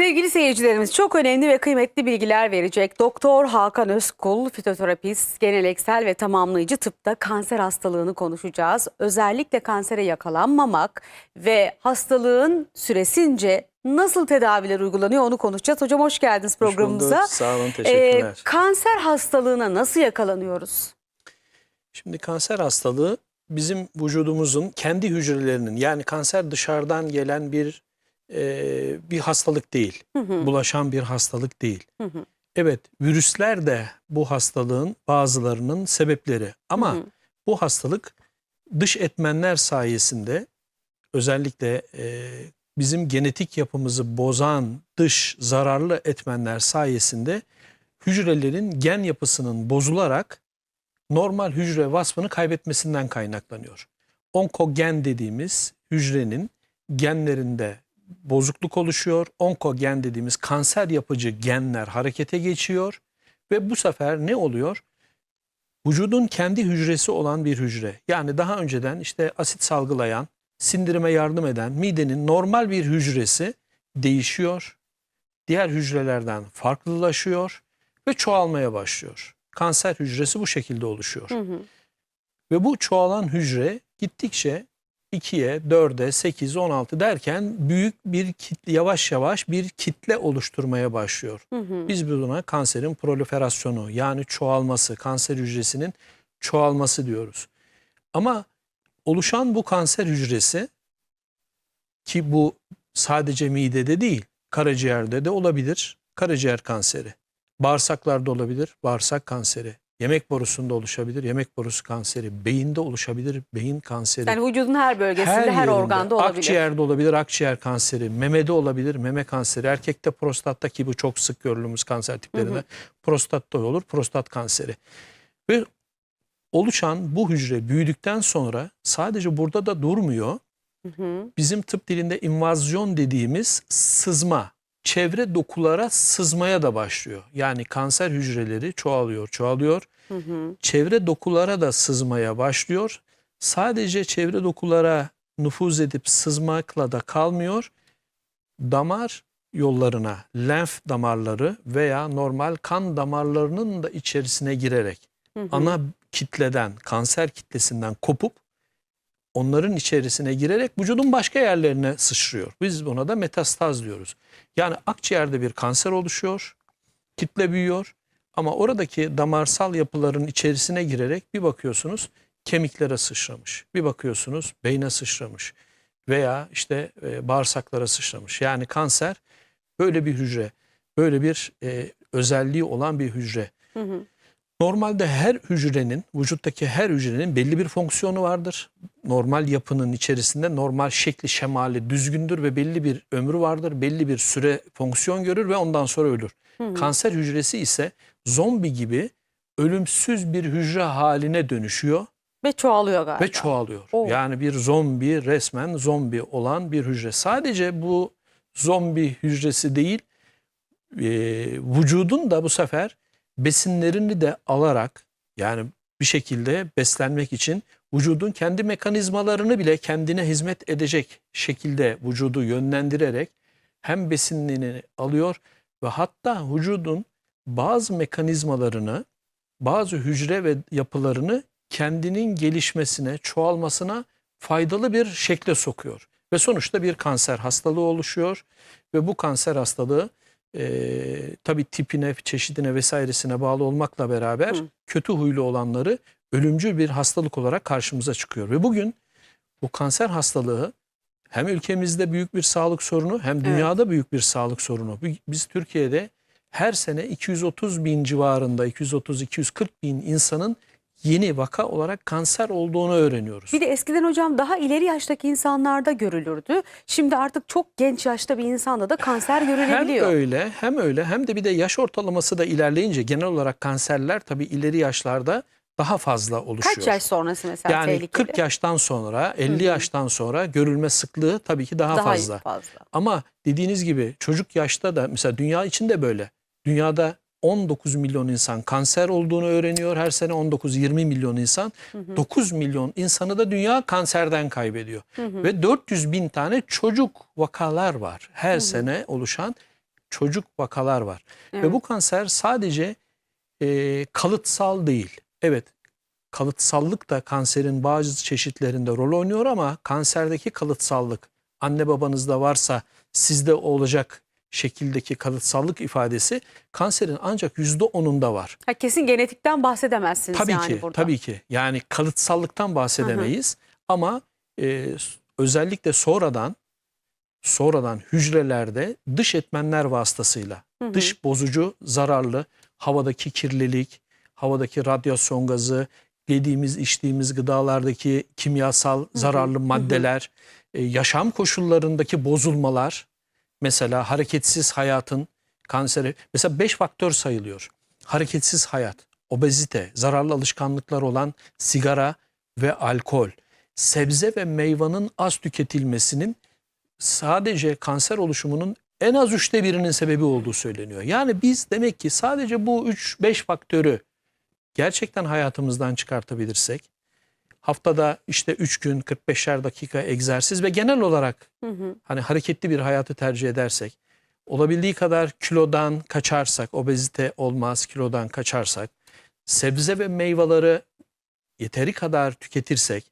Sevgili seyircilerimiz çok önemli ve kıymetli bilgiler verecek. Doktor Hakan Özkul, fitoterapist, geleneksel ve tamamlayıcı tıpta kanser hastalığını konuşacağız. Özellikle kansere yakalanmamak ve hastalığın süresince nasıl tedaviler uygulanıyor onu konuşacağız. Hocam hoş geldiniz Hoş programımıza. bulduk. Sağ olun, Ee, teşekkürler. kanser hastalığına nasıl yakalanıyoruz? Şimdi kanser hastalığı bizim vücudumuzun kendi hücrelerinin yani kanser dışarıdan gelen bir e, bir hastalık değil. Hı hı, Bulaşan bir hastalık değil. hı hı, Evet, virüsler de bu hastalığın bazılarının sebepleri. Ama hı hı. bu hastalık dış etmenler sayesinde özellikle e, bizim genetik yapımızı bozan dış zararlı etmenler sayesinde hücrelerin gen yapısının bozularak normal hücre vasfını kaybetmesinden kaynaklanıyor. Onkogen dediğimiz hücrenin genlerinde bozukluk oluşuyor. Onkogen dediğimiz kanser yapıcı genler harekete geçiyor ve bu sefer ne oluyor? Vücudun kendi hücresi olan bir hücre. Yani daha önceden işte asit salgılayan, sindirime yardım eden midenin normal bir hücresi değişiyor. Diğer hücrelerden farklılaşıyor ve çoğalmaya başlıyor. Kanser hücresi bu şekilde oluşuyor. Hı hı. Ve bu çoğalan hücre gittikçe 2'ye, 4'e, 8, 16 derken büyük bir kitle, yavaş yavaş bir kitle oluşturmaya başlıyor. Hı hı. Biz buna kanserin proliferasyonu yani çoğalması, kanser hücresinin çoğalması diyoruz. Ama oluşan bu kanser hücresi ki bu sadece midede değil, karaciğerde de olabilir. Karaciğer kanseri. Bağırsaklarda olabilir, bağırsak kanseri. Yemek borusunda oluşabilir, yemek borusu kanseri. Beyinde oluşabilir, beyin kanseri. Yani vücudun her bölgesinde, her, yerinde, organda olabilir. Akciğerde olabilir, akciğer kanseri. Memede olabilir, meme kanseri. Erkekte prostatta ki bu çok sık görülümüz kanser tiplerinde. Hı hı. Prostatta olur, prostat kanseri. Ve oluşan bu hücre büyüdükten sonra sadece burada da durmuyor. Hı hı. Bizim tıp dilinde invazyon dediğimiz sızma, çevre dokulara sızmaya da başlıyor. Yani kanser hücreleri çoğalıyor, çoğalıyor. Hı hı. Çevre dokulara da sızmaya başlıyor. Sadece çevre dokulara nüfuz edip sızmakla da kalmıyor. Damar yollarına, lenf damarları veya normal kan damarlarının da içerisine girerek Hı hı. ana kitleden, kanser kitlesinden kopup onların içerisine girerek vücudun başka yerlerine sıçrıyor. Biz buna da metastaz diyoruz. Yani akciğerde bir kanser oluşuyor, kitle büyüyor ama oradaki damarsal yapıların içerisine girerek bir bakıyorsunuz kemiklere sıçramış, bir bakıyorsunuz beyne sıçramış veya işte e, bağırsaklara sıçramış. Yani kanser böyle bir hücre, böyle bir e, özelliği olan bir hücre. Hı hı. Normalde her hücrenin, vücuttaki her hücrenin belli bir fonksiyonu vardır. Normal yapının içerisinde normal şekli, şemali düzgündür ve belli bir ömrü vardır. Belli bir süre fonksiyon görür ve ondan sonra ölür. Hı hı. Kanser hücresi ise zombi gibi ölümsüz bir hücre haline dönüşüyor Ve çoğalıyor galiba. ve çoğalıyor. Oo. Yani bir zombi, resmen zombi olan bir hücre. Sadece bu zombi hücresi değil, e, vücudun da bu sefer besinlerini de alarak yani bir şekilde beslenmek için vücudun kendi mekanizmalarını bile kendine hizmet edecek şekilde vücudu yönlendirerek hem besinlerini alıyor ve hatta vücudun bazı mekanizmalarını, bazı hücre ve yapılarını kendinin gelişmesine, çoğalmasına faydalı bir şekle sokuyor. Ve sonuçta bir kanser hastalığı oluşuyor ve bu kanser hastalığı e, tabii tipine, çeşidine vesairesine bağlı olmakla beraber Hı. kötü huylu olanları ölümcül bir hastalık olarak karşımıza çıkıyor. Ve bugün bu kanser hastalığı hem ülkemizde büyük bir sağlık sorunu hem dünyada büyük bir sağlık sorunu. Bi- Biz Türkiye'de her sene 230 bin civarında 230-240 bin insanın yeni vaka olarak kanser olduğunu öğreniyoruz. Bir de eskiden hocam daha ileri yaştaki insanlarda görülürdü. Şimdi artık çok genç yaşta bir insanda da kanser Hem görülebiliyor. öyle hem öyle hem de bir de yaş ortalaması da ilerleyince genel olarak kanserler tabii ileri yaşlarda daha fazla oluşuyor. Kaç yaş sonrası mesela Yani tehlikeli? 40 yaştan sonra, 50 Hı hı. yaştan sonra görülme sıklığı tabii ki daha, daha fazla. fazla. Ama dediğiniz gibi çocuk yaşta da mesela dünya içinde böyle. Dünyada 19 milyon insan kanser olduğunu öğreniyor. Her sene 19-20 milyon insan. Hı hı. 9 milyon insanı da dünya kanserden kaybediyor. Hı hı. Ve 400 bin tane çocuk vakalar var her Hı hı. sene oluşan çocuk vakalar var. Ve Evet. bu kanser sadece e, kalıtsal değil. Evet kalıtsallık da kanserin bazı çeşitlerinde rol oynuyor ama kanserdeki kalıtsallık anne babanızda varsa sizde olacak şekildeki kalıtsallık ifadesi kanserin ancak yüzde onunda var. Ha, kesin genetikten bahsedemezsiniz Tabii yani ki, burada. tabii ki. Yani kalıtsallıktan bahsedemeyiz ama e, özellikle sonradan sonradan hücrelerde dış etmenler vasıtasıyla Hı hı. dış bozucu, zararlı havadaki kirlilik, havadaki radyasyon gazı, yediğimiz, içtiğimiz gıdalardaki kimyasal zararlı maddeler, e, yaşam koşullarındaki bozulmalar, mesela hareketsiz hayatın kanseri, mesela 5 faktör sayılıyor. Hareketsiz hayat, obezite, zararlı alışkanlıklar olan sigara ve alkol, sebze ve meyvanın az tüketilmesinin sadece kanser oluşumunun en az üçte birinin sebebi olduğu söyleniyor. Yani biz demek ki sadece bu 3-5 faktörü gerçekten hayatımızdan çıkartabilirsek, haftada işte 3 gün 45'er dakika egzersiz ve genel olarak Hı hı. hani hareketli bir hayatı tercih edersek, olabildiği kadar kilodan kaçarsak, obezite olmaz kilodan kaçarsak, sebze ve meyveleri yeteri kadar tüketirsek,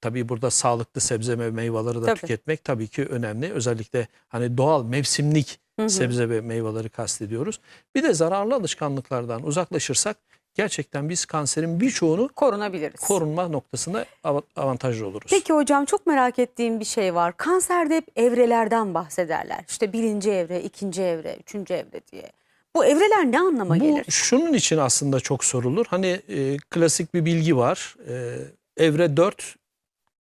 tabii burada sağlıklı sebze ve meyveleri de Tabii. tüketmek tabii ki önemli. Özellikle hani doğal mevsimlik Hı hı. sebze ve meyveleri kastediyoruz. Bir de zararlı alışkanlıklardan uzaklaşırsak gerçekten biz kanserin birçoğunu Korunabiliriz. korunma noktasında av- avantajlı oluruz. Peki hocam çok merak ettiğim bir şey var. Kanserde hep evrelerden bahsederler. İşte birinci evre, ikinci evre, üçüncü evre diye. Bu evreler ne anlama Bu gelir? şunun için aslında çok sorulur. Hani e, klasik bir bilgi var. E, evre 4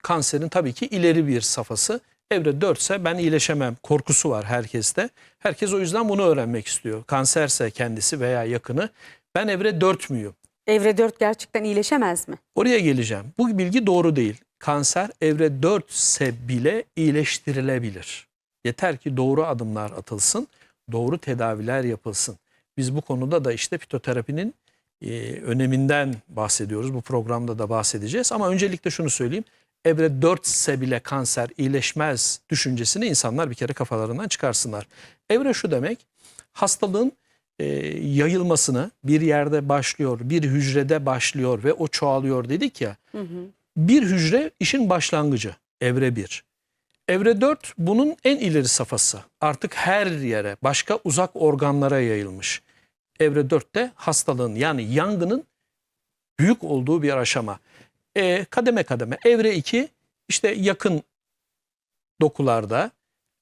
kanserin tabii ki ileri bir safhası. Evre 4 ise ben iyileşemem korkusu var herkeste. Herkes o yüzden bunu öğrenmek istiyor. Kanserse kendisi veya yakını ben evre 4 müyüm? Evre 4 gerçekten iyileşemez mi? Oraya geleceğim. Bu bilgi doğru değil. Kanser evre 4 ise bile iyileştirilebilir. Yeter ki doğru adımlar atılsın, doğru tedaviler yapılsın. Biz bu konuda da işte fitoterapinin e, öneminden bahsediyoruz. Bu programda da bahsedeceğiz. Ama öncelikle şunu söyleyeyim. Evre 4 ise bile kanser iyileşmez düşüncesini insanlar bir kere kafalarından çıkarsınlar. Evre şu demek, hastalığın e, yayılmasını bir yerde başlıyor, bir hücrede başlıyor ve o çoğalıyor dedik ya. Hı hı. Bir hücre işin başlangıcı, evre 1. Evre 4 bunun en ileri safhası. Artık her yere, başka uzak organlara yayılmış. Evre 4 de hastalığın yani yangının büyük olduğu bir aşama. E, kademe kademe. Evre 2 işte yakın dokularda,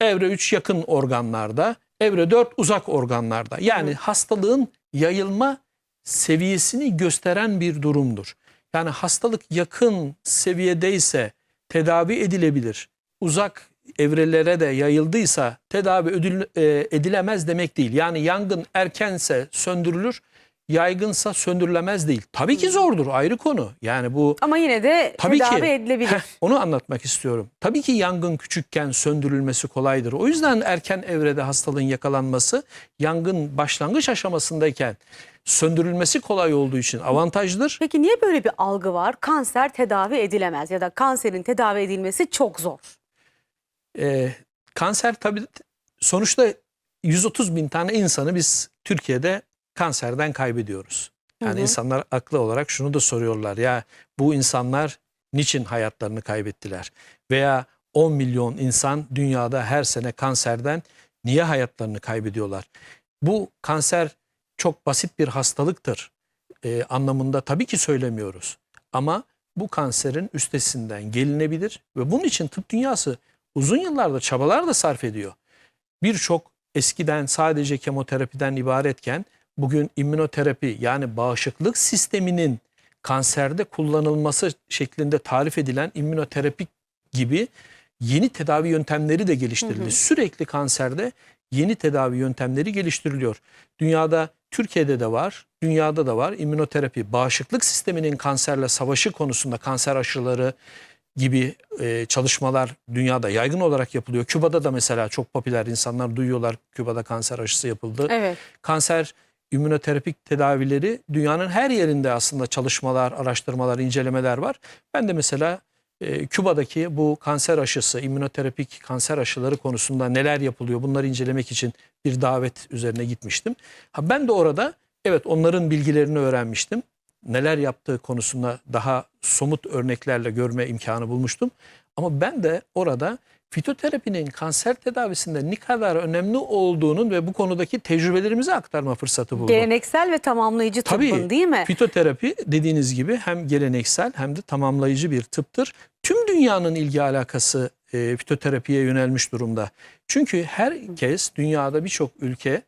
evre 3 yakın organlarda, evre 4 uzak organlarda. Yani Hı. hastalığın yayılma seviyesini gösteren bir durumdur. Yani hastalık yakın seviyedeyse tedavi edilebilir. Uzak evrelere de yayıldıysa tedavi ödül- e, edilemez demek değil. Yani yangın erkense söndürülür, yaygınsa söndürülemez değil. Tabii ki zordur ayrı konu. Yani bu Ama yine de Tabii tedavi ki. edilebilir. Heh, onu anlatmak istiyorum. Tabii ki yangın küçükken söndürülmesi kolaydır. O yüzden erken evrede hastalığın yakalanması yangın başlangıç aşamasındayken söndürülmesi kolay olduğu için avantajlıdır. Peki niye böyle bir algı var? Kanser tedavi edilemez ya da kanserin tedavi edilmesi çok zor. Ee, kanser tabii sonuçta 130 bin tane insanı biz Türkiye'de kanserden kaybediyoruz. Yani Hı hı. insanlar aklı olarak şunu da soruyorlar ya bu insanlar niçin hayatlarını kaybettiler? Veya 10 milyon insan dünyada her sene kanserden niye hayatlarını kaybediyorlar? Bu kanser çok basit bir hastalıktır e, anlamında tabii ki söylemiyoruz. Ama bu kanserin üstesinden gelinebilir ve bunun için tıp dünyası uzun yıllardır çabalar da sarf ediyor. Birçok eskiden sadece kemoterapiden ibaretken bugün immünoterapi yani bağışıklık sisteminin kanserde kullanılması şeklinde tarif edilen immünoterapi gibi yeni tedavi yöntemleri de geliştirildi. Hı hı. Sürekli kanserde yeni tedavi yöntemleri geliştiriliyor. Dünyada, Türkiye'de de var, dünyada da var immünoterapi. Bağışıklık sisteminin kanserle savaşı konusunda kanser aşıları gibi e, çalışmalar dünyada yaygın olarak yapılıyor. Küba'da da mesela çok popüler insanlar duyuyorlar Küba'da kanser aşısı yapıldı Evet. kanser immünoterapik tedavileri dünyanın her yerinde aslında çalışmalar, araştırmalar, incelemeler var. Ben de mesela e, Küba'daki bu kanser aşısı, immünoterapik kanser aşıları konusunda neler yapılıyor bunları incelemek için bir davet üzerine gitmiştim. Ha, ben de orada evet onların bilgilerini öğrenmiştim. Neler yaptığı konusunda daha somut örneklerle görme imkanı bulmuştum. Ama ben de orada fitoterapinin kanser tedavisinde ne kadar önemli olduğunun ve bu konudaki tecrübelerimizi aktarma fırsatı buldum. Geleneksel ve tamamlayıcı tıbbın Tabii. değil mi? Fitoterapi dediğiniz gibi hem geleneksel hem de tamamlayıcı bir tıptır. Tüm dünyanın ilgi alakası e, fitoterapiye yönelmiş durumda. Çünkü herkes dünyada birçok ülke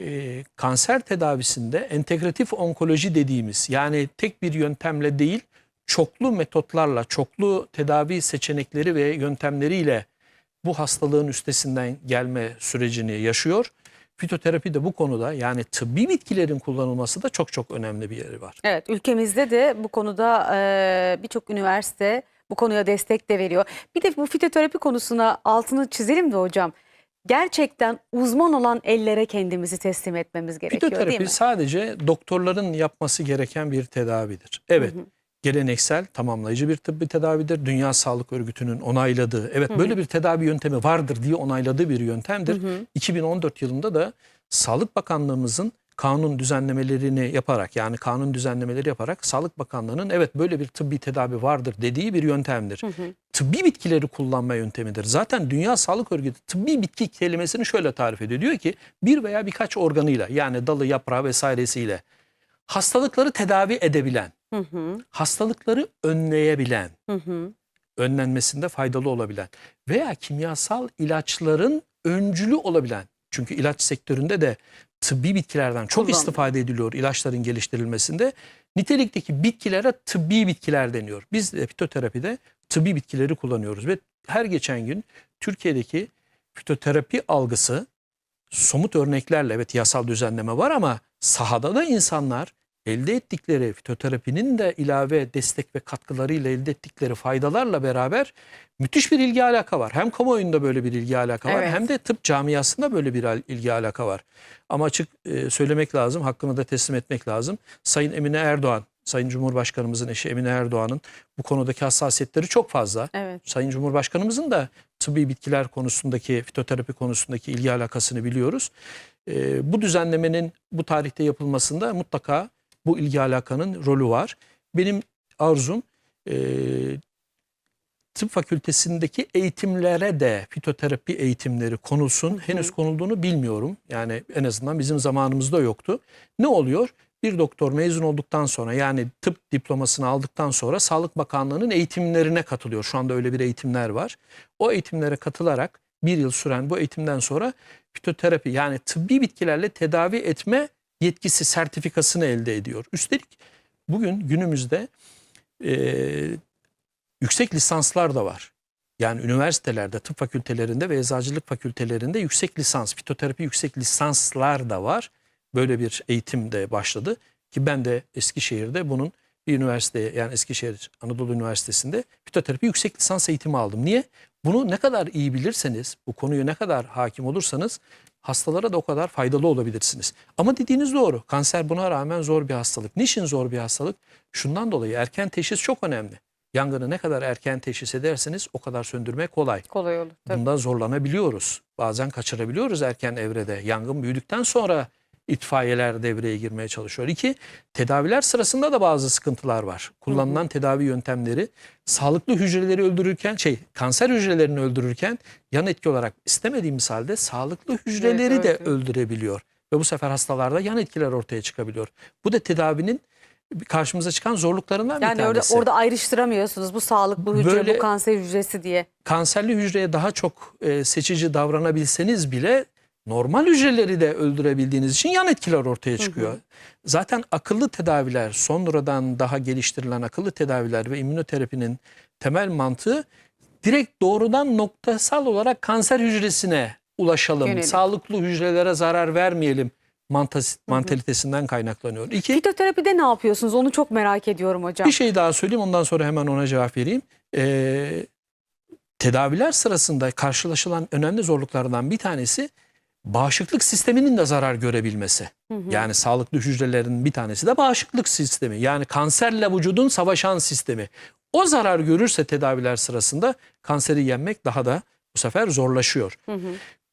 e, kanser tedavisinde entegratif onkoloji dediğimiz yani tek bir yöntemle değil çoklu metotlarla, çoklu tedavi seçenekleri ve yöntemleriyle bu hastalığın üstesinden gelme sürecini yaşıyor. Fitoterapi de bu konuda yani tıbbi bitkilerin kullanılması da çok çok önemli bir yeri var. Evet ülkemizde de bu konuda e, birçok üniversite bu konuya destek de veriyor. Bir de bu fitoterapi konusuna altını çizelim de hocam. Gerçekten uzman olan ellere kendimizi teslim etmemiz gerekiyor değil Fitoterapi mi? sadece doktorların yapması gereken bir tedavidir. Evet. Geleneksel tamamlayıcı bir tıbbi tedavidir. Dünya Sağlık Örgütü'nün onayladığı, evet böyle bir tedavi yöntemi vardır diye onayladığı bir yöntemdir. 2014 yılında da Sağlık Bakanlığımızın kanun düzenlemelerini yaparak yani kanun düzenlemeleri yaparak Sağlık Bakanlığı'nın evet böyle bir tıbbi tedavi vardır dediği bir yöntemdir. Tıbbi bitkileri kullanma yöntemidir. Zaten Dünya Sağlık Örgütü tıbbi bitki kelimesini şöyle tarif ediyor. Diyor ki bir veya birkaç organıyla yani dalı, yaprağı vesairesiyle hastalıkları tedavi edebilen, Hı hı, hastalıkları önleyebilen, hı hı. önlenmesinde faydalı olabilen veya kimyasal ilaçların öncülü olabilen. Çünkü ilaç sektöründe de tıbbi bitkilerden çok Kullanılıyor. istifade ediliyor ilaçların geliştirilmesinde. Nitelikteki bitkilere tıbbi bitkiler deniyor. Biz de fitoterapide tıbbi bitkileri kullanıyoruz ve her geçen gün Türkiye'deki fitoterapi algısı somut örneklerle evet yasal düzenleme var ama sahada da insanlar elde ettikleri fitoterapinin de ilave destek ve katkılarıyla elde ettikleri faydalarla beraber müthiş bir ilgi alaka var. Hem kamuoyunda böyle bir ilgi alaka var Evet. hem de tıp camiasında böyle bir ilgi alaka var. Ama açık e, söylemek lazım, hakkını da teslim etmek lazım. Sayın Emine Erdoğan, Sayın Cumhurbaşkanımızın eşi Emine Erdoğan'ın bu konudaki hassasiyetleri çok fazla. Evet. Sayın Cumhurbaşkanımızın da tıbbi bitkiler konusundaki, fitoterapi konusundaki ilgi alakasını biliyoruz. Ee, bu düzenlemenin bu tarihte yapılmasında mutlaka bu ilgi alakanın rolü var. Benim arzum e, tıp fakültesindeki eğitimlere de fitoterapi eğitimleri konulsun. Henüz konulduğunu bilmiyorum. Yani en azından bizim zamanımızda yoktu. Ne oluyor? Bir doktor mezun olduktan sonra yani tıp diplomasını aldıktan sonra Sağlık Bakanlığı'nın eğitimlerine katılıyor. Şu anda öyle bir eğitimler var. O eğitimlere katılarak bir yıl süren bu eğitimden sonra fitoterapi yani tıbbi bitkilerle tedavi etme yetkisi sertifikasını elde ediyor. Üstelik bugün günümüzde e, yüksek lisanslar da var. Yani üniversitelerde, tıp fakültelerinde ve eczacılık fakültelerinde yüksek lisans, fitoterapi yüksek lisanslar da var. Böyle bir eğitim de başladı ki ben de Eskişehir'de bunun bir üniversiteye yani Eskişehir Anadolu Üniversitesi'nde fitoterapi yüksek lisans eğitimi aldım. Niye? Bunu ne kadar iyi bilirseniz, bu konuyu ne kadar hakim olursanız hastalara da o kadar faydalı olabilirsiniz. Ama dediğiniz doğru. Kanser buna rağmen zor bir hastalık. Niçin zor bir hastalık? Şundan dolayı erken teşhis çok önemli. Yangını ne kadar erken teşhis ederseniz o kadar söndürmek kolay. Kolay olur. Tabii. Bunda zorlanabiliyoruz. Bazen kaçırabiliyoruz erken evrede. Yangın büyüdükten sonra itfaiyeler devreye girmeye çalışıyor. İki, tedaviler sırasında da bazı sıkıntılar var. Kullanılan tedavi yöntemleri sağlıklı hücreleri öldürürken, şey kanser hücrelerini öldürürken yan etki olarak istemediğimiz halde sağlıklı hücreleri de öldürüyor. öldürebiliyor. Ve bu sefer hastalarda yan etkiler ortaya çıkabiliyor. Bu da tedavinin karşımıza çıkan zorluklarından bir Yani orada, tanesi. orada ayrıştıramıyorsunuz bu sağlıklı hücre, Böyle- bu kanser hücresi diye. kanserli hücreye daha çok e, seçici davranabilseniz bile normal hücreleri de öldürebildiğiniz için yan etkiler ortaya çıkıyor. Zaten akıllı tedaviler, sonradan daha geliştirilen akıllı tedaviler ve immünoterapinin temel mantığı direkt doğrudan noktasal olarak kanser hücresine ulaşalım. Yönelik. Sağlıklı hücrelere zarar vermeyelim mantas- mantalitesinden kaynaklanıyor. İki, Fitoterapide ne yapıyorsunuz? Onu çok merak ediyorum hocam. bir şey daha söyleyeyim ondan sonra hemen ona cevap vereyim. Ee, tedaviler sırasında karşılaşılan önemli zorluklardan bir tanesi bağışıklık sisteminin de zarar görebilmesi. Yani sağlıklı hücrelerin bir tanesi de bağışıklık sistemi. Yani kanserle vücudun savaşan sistemi. O zarar görürse tedaviler sırasında kanseri yenmek daha da bu sefer zorlaşıyor.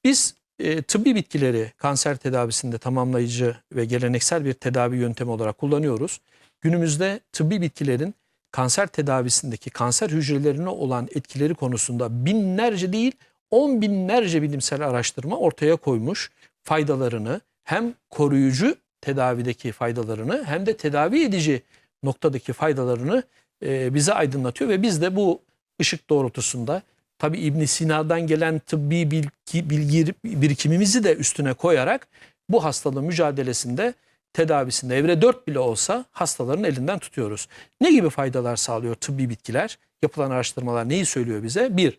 Biz e, tıbbi bitkileri kanser tedavisinde tamamlayıcı ve geleneksel bir tedavi yöntemi olarak kullanıyoruz. Günümüzde tıbbi bitkilerin kanser tedavisindeki kanser hücrelerine olan etkileri konusunda binlerce değil on binlerce bilimsel araştırma ortaya koymuş faydalarını hem koruyucu tedavideki faydalarını hem de tedavi edici noktadaki faydalarını e, bize aydınlatıyor ve biz de bu ışık doğrultusunda tabi İbn Sina'dan gelen tıbbi bilgi, bilgi birikimimizi de üstüne koyarak bu hastalığın mücadelesinde tedavisinde evre 4 bile olsa hastaların elinden tutuyoruz. Ne gibi faydalar sağlıyor tıbbi bitkiler? Yapılan araştırmalar neyi söylüyor bize? Bir,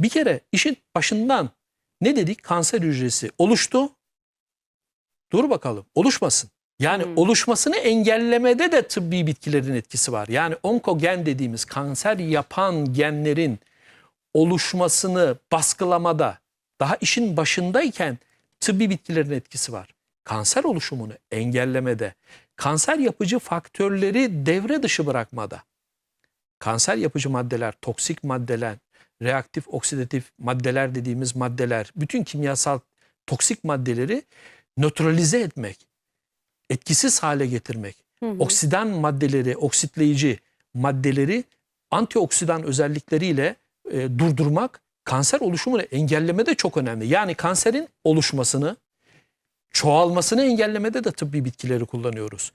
bir kere işin başından ne dedik? Kanser hücresi oluştu. Dur bakalım oluşmasın. Yani Hmm. oluşmasını engellemede de tıbbi bitkilerin etkisi var. Yani onkogen dediğimiz kanser yapan genlerin oluşmasını baskılamada daha işin başındayken tıbbi bitkilerin etkisi var. Kanser oluşumunu engellemede, kanser yapıcı faktörleri devre dışı bırakmada. Kanser yapıcı maddeler, toksik maddeler, reaktif oksidatif maddeler dediğimiz maddeler, bütün kimyasal toksik maddeleri nötralize etmek, etkisiz hale getirmek, oksidan maddeleri, oksitleyici maddeleri antioksidan özellikleriyle e, durdurmak kanser oluşumunu engellemede çok önemli. Yani kanserin oluşmasını, çoğalmasını engellemede de tıbbi bitkileri kullanıyoruz.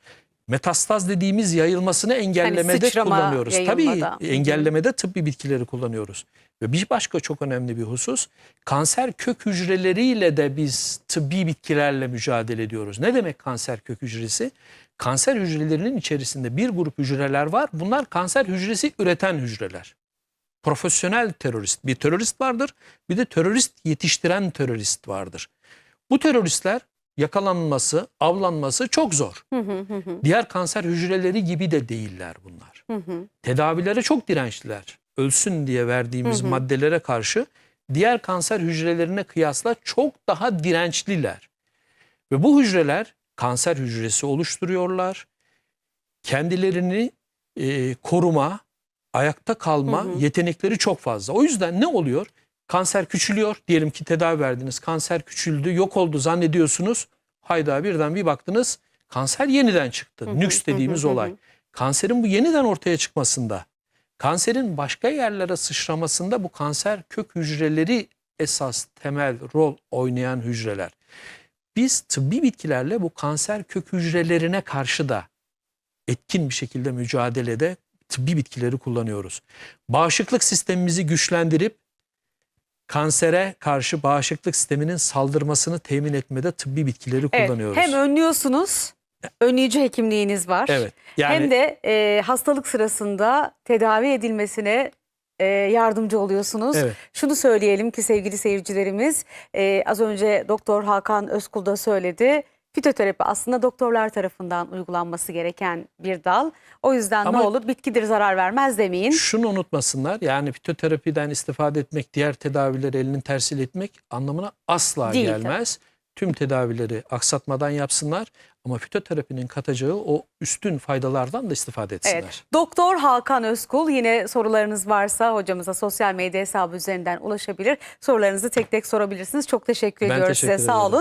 Metastaz dediğimiz yayılmasını engellemede Hani sıçrama, kullanıyoruz. yayılmada. Tabii Hı hı. engellemede tıbbi bitkileri kullanıyoruz. Ve bir başka çok önemli bir husus kanser kök hücreleriyle de biz tıbbi bitkilerle mücadele ediyoruz. Ne demek kanser kök hücresi? Kanser hücrelerinin içerisinde bir grup hücreler var. Bunlar kanser hücresi üreten hücreler. Profesyonel terörist. Bir terörist vardır. Bir de terörist yetiştiren terörist vardır. Bu teröristler yakalanması, avlanması çok zor. Diğer kanser hücreleri gibi de değiller bunlar. Tedavilere çok dirençliler. Ölsün diye verdiğimiz maddelere karşı diğer kanser hücrelerine kıyasla çok daha dirençliler. Ve bu hücreler kanser hücresi oluşturuyorlar. Kendilerini e, koruma, ayakta kalma yetenekleri çok fazla. O yüzden ne oluyor? Kanser küçülüyor. Diyelim ki tedavi verdiniz. Kanser küçüldü, yok oldu zannediyorsunuz. Hayda birden bir baktınız kanser yeniden çıktı. Nüks dediğimiz olay. Kanserin bu yeniden ortaya çıkmasında, kanserin başka yerlere sıçramasında bu kanser kök hücreleri esas temel rol oynayan hücreler. Biz tıbbi bitkilerle bu kanser kök hücrelerine karşı da etkin bir şekilde mücadelede tıbbi bitkileri kullanıyoruz. Bağışıklık sistemimizi güçlendirip kansere karşı bağışıklık sisteminin saldırmasını temin etmede tıbbi bitkileri Evet, kullanıyoruz. hem önlüyorsunuz, önleyici hekimliğiniz var. Evet. Yani Hem de e, hastalık sırasında tedavi edilmesine e, yardımcı oluyorsunuz. Evet. Şunu söyleyelim ki sevgili seyircilerimiz, e, az önce Doktor Hakan Özkul da söyledi. Fitoterapi aslında doktorlar tarafından uygulanması gereken bir dal. O yüzden Ama- ne olur bitkidir zarar vermez demeyin. şunu unutmasınlar. Yani fitoterapiden istifade etmek, diğer tedavileri elinin tersiyle etmek anlamına asla Değil gelmez. Tüm tedavileri aksatmadan yapsınlar ama fitoterapinin katacağı o üstün faydalardan da istifade etsinler. Evet. Doktor Hakan Özkul yine sorularınız varsa hocamıza sosyal medya hesabı üzerinden ulaşabilir. Sorularınızı tek tek sorabilirsiniz. Çok teşekkür Ben ediyoruz teşekkür size. Sağ ederim. olun.